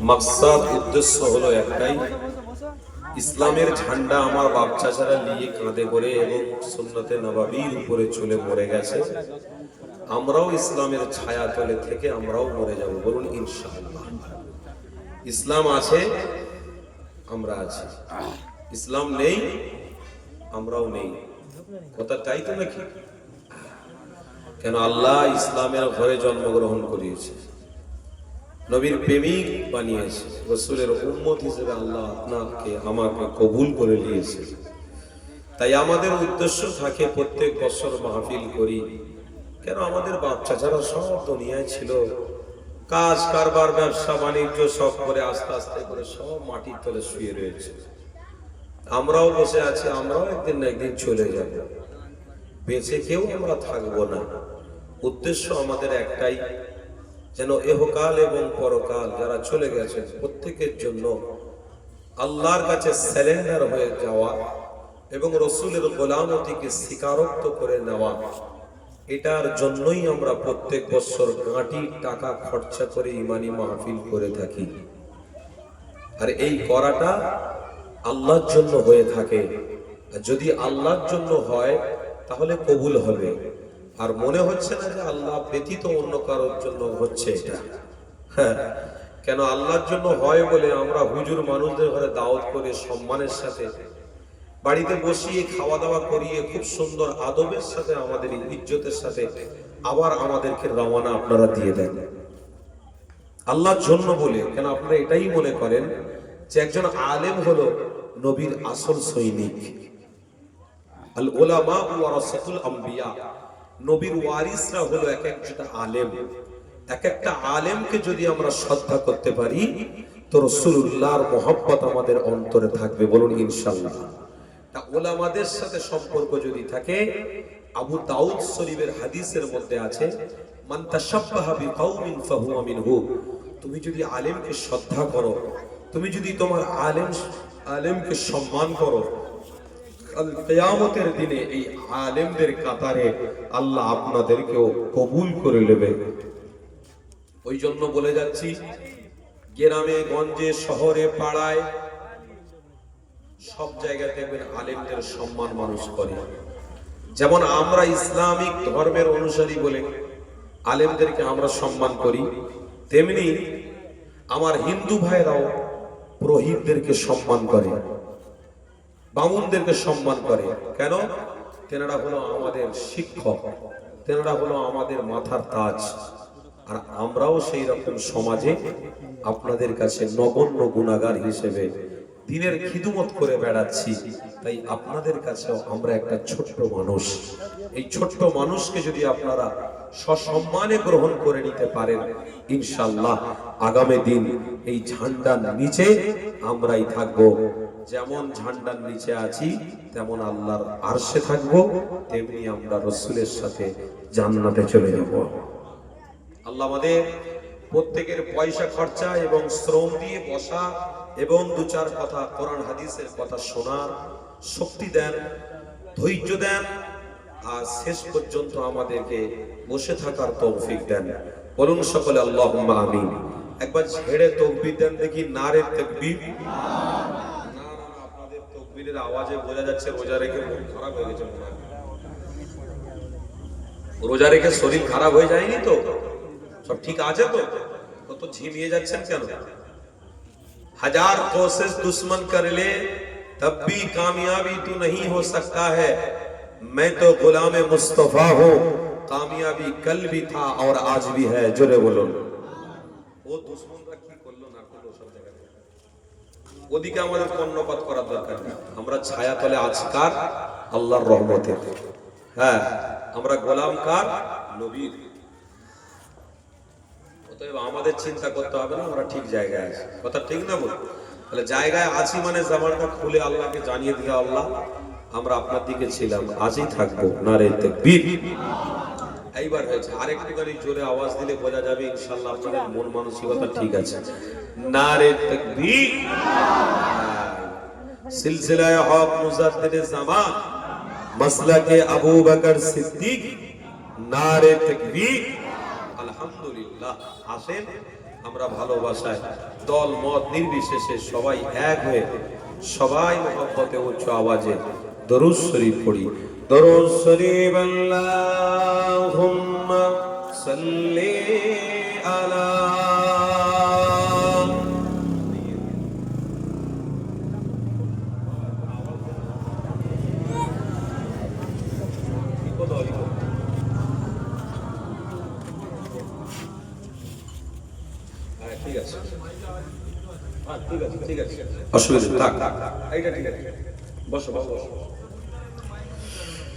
মাকসাদ উদ্দেশ্য হলো একটাই, ইসলামের ঝান্ডা আমার বাপ চাচারা নিয়ে কাঁধে করে এবং সুন্নতে নবাবির উপরে চলে মরে গেছে। আমরাও ইসলামের ছায়া তলে থেকে আমরাও মরে যাব বলুন ইনশাআল্লাহ। ইসলাম আছে, আমরা আছি। ইসলাম নেই, আমরাও নেই। কথা তাই তো নাকি? কেন আল্লাহ ইসলামের ঘরে জন্মগ্রহণ করিয়েছে। নবীর প্রেমিক বানিয়েছে। রসুলের উম্মত হিসেবে আল্লাহ আপনাকে আমাকে কবুল করে নিয়েছে। তাই আমাদের উদ্দেশ্য থাকে প্রত্যেক বছর মাহফিল করি। কেন আমাদের বাচ্চা যারা সব দুনিয়ায় ছিল। কাজ, কারবার, ব্যবসা, বাণিজ্য সব করে আস্তে আস্তে করে সব মাটির তলে শুয়ে রয়েছে। আমরাও বসে আছি, আমরাও একদিন না একদিন চলে যাব। বেঁচে কেউ আমরা থাকব না। উদ্দেশ্য আমাদের একটাই যেন এহকাল এবং পরকাল যারা চলে গেছে প্রত্যেকের জন্য আল্লাহর কাছে স্যালেন্ডার হয়ে যাওয়া এবং রসুলের গোলামতিকে স্বীকারোক্ত করে নেওয়া, এটার জন্যই আমরা প্রত্যেক বছর গাঁটি টাকা খরচা করে ইমানি মাহফিল করে থাকি। আর এই করাটা আল্লাহর জন্য হয়ে থাকে। যদি আল্লাহর জন্য হয়, তাহলে কবুল হবে। আর মনে হচ্ছে না যে আল্লাহ ব্যতীত অন্য কারোর জন্য হচ্ছে এটা। হ্যাঁ কেন আল্লাহর জন্য হয় বলে আমরা হুজুর মানুষদের ঘরে দাওয়াত করে সম্মানের সাথে, বাড়িতে বসিয়ে খাওয়া দাওয়া করিয়ে খুব সুন্দর আদবের সাথে আমাদের ইজ্জতের সাথে আবার আমাদেরকে রওনা আপনারা দিয়ে দেন। আল্লাহর জন্য বলে, কেন আপনারা এটাই মনে করেন যে একজন আলেম হলো নবীর আসল সৈনিক। আল ওলামা ওয়ারাসাতুল আম্বিয়া। নবীর ওয়ারিসরা হলো এক একটা আলেম। এক একটা আলেমকে যদি আমরা শ্রদ্ধা করতে পারি, তো রসুল্লাহর মোহাব্বত আমাদের অন্তরে থাকবে বলুন ইনশাল্লাহ তা ওলামাদের সাথে সম্পর্ক যদি থাকে, আবু দাউদ শরীফের হাদিসের মধ্যে আছে, মান তাশাব্বাহা বিকাউমিন ফাহুয়া তুমি যদি আলেমকে শ্রদ্ধা করো, তুমি যদি তোমার আলেম, আলেমকে সম্মান করো কিয়ামতের দিনে এই আলেমদের কাতারে আল্লাহ আপনাদেরকেও কবুল করে নেবে। ওই জন্য বলে যাচ্ছি, গ্রামে, গঞ্জে, শহরে, পাড়ায় সব জায়গায় দেখবেন আলেমদের সম্মান মানুষ করে। যেমন আমরা ইসলামিক ধর্মের অনুসারী বলে আলেমদেরকে আমরা সম্মান করি, তেমনি আমার হিন্দু ভাইরাও পুরোহিতদেরকে সম্মান করে। বামুনদেরকে সম্মান করে। কেন? তেনারা হলো আমাদের শিক্ষক। তেনারা হলো আমাদের মাথার তাজ। আর আমরাও সেই রকম সমাজে আপনাদের কাছে নগণ্য গুণাগার হিসেবে দিনের খিদুমত করে বেড়াচ্ছি। তাই আপনাদের কাছেও আমরা একটা ছোট্ট মানুষ। এই ছোট্ট মানুষকে যদি আপনারা সসম্মানে গ্রহণ করে নিতে পারেন ইনশাল্লাহ আগামী দিন এই ঝান্ডার নিচে আমরাই থাকব। যেমন ঝান্ডার নিচে আছি, তেমন আল্লাহর আরশে থাকব, তেমনি আমরা রসুলের সাথে জান্নাতে চলে যাব। আল্লাহ আমাদের প্রত্যেকের পয়সা, খরচা এবং শ্রম দিয়ে বসা এবং দু চার কথা কোরআন হাদিসের কথা শোনার শক্তি দেন, ধৈর্য দেন, আর শেষ পর্যন্ত আমাদেরকে বসে থাকার তৌফিক দেন। বলুন সকলে আল্লাহ আমিন। একবার ছেড়ে তকবির দেন দেখি নারে তকবির। না না না আপনাদের তকবীরের আওয়াজে বোঝা যাচ্ছে রোজা রেখে মন খারাপ হয়ে গেছে মনে হয়। রোজা রেখে শরীর খারাপ হয়ে যায়নি তো সব ঠিক আছে তো কত ঝিমিয়ে যাচ্ছেন কেন हजार कोशिश दुश्मन कर ले तब भी कामयाबी तू नहीं हो सकता है मैं तो गुलाम मुस्तफा हूँ कामयाबी कल भी था और आज भी है জোরে বলুন ও দুশ্মনরা কি করলো না করলো সব জায়গায় ওদিকে আমাদের কর্ণপাত করার দরকার নেই। আমরা ছায়া তলে আছি কার? আল্লাহর রহমতে। হ্যাঁ আমরা গোলাম কার? নবীর। অতএব আমাদের চিন্তা করতে হবে না, আমরা ঠিক জায়গায় আছি। কথা ঠিক না বল তাহলে জায়গায় আছি মানে জামানটা খুলে আল্লাহকে জানিয়ে দিলে আল্লাহ, আমরা আপনার দিকে ছিলাম, আজই থাকব। নারে তাকবীর। এইবার হয়েছে। আরেকটু গাড়ি জোরে আওয়াজ দিলে বোঝা যাবে, ইনশাল্লাহ আপনাদের মন মানসিকতা ঠিক আছে। সিলসিলায় হক মুজাদ্দিদে জামান মাসলাকে আবু বকর সিদ্দিক আলহামদুলিল্লাহ। আসেন, আমরা ভালোবাসায়, দল, মত নির্বিশেষে সবাই এক হয়ে সবাই মহব্বতে উচ্চ আওয়াজে দরুদ শরীফ পড়ি। দরুদ শরীফ আল্লাহুম্মা সাল্লি আলা হ্যাঁ, ঠিক আছে। হ্যাঁ, ঠিক আছে ঠিক আছে অসুবিধা থাক। এইটা ঠিক আছে বসো বসো বসো।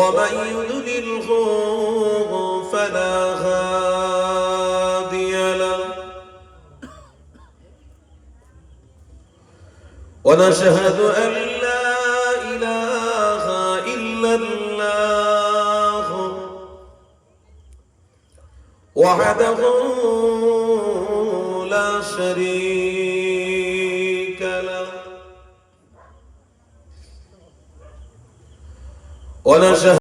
ومن يضلله فلا هادي له. ونشهد أن لا إله إلا الله. وحده لا شريك ونشهد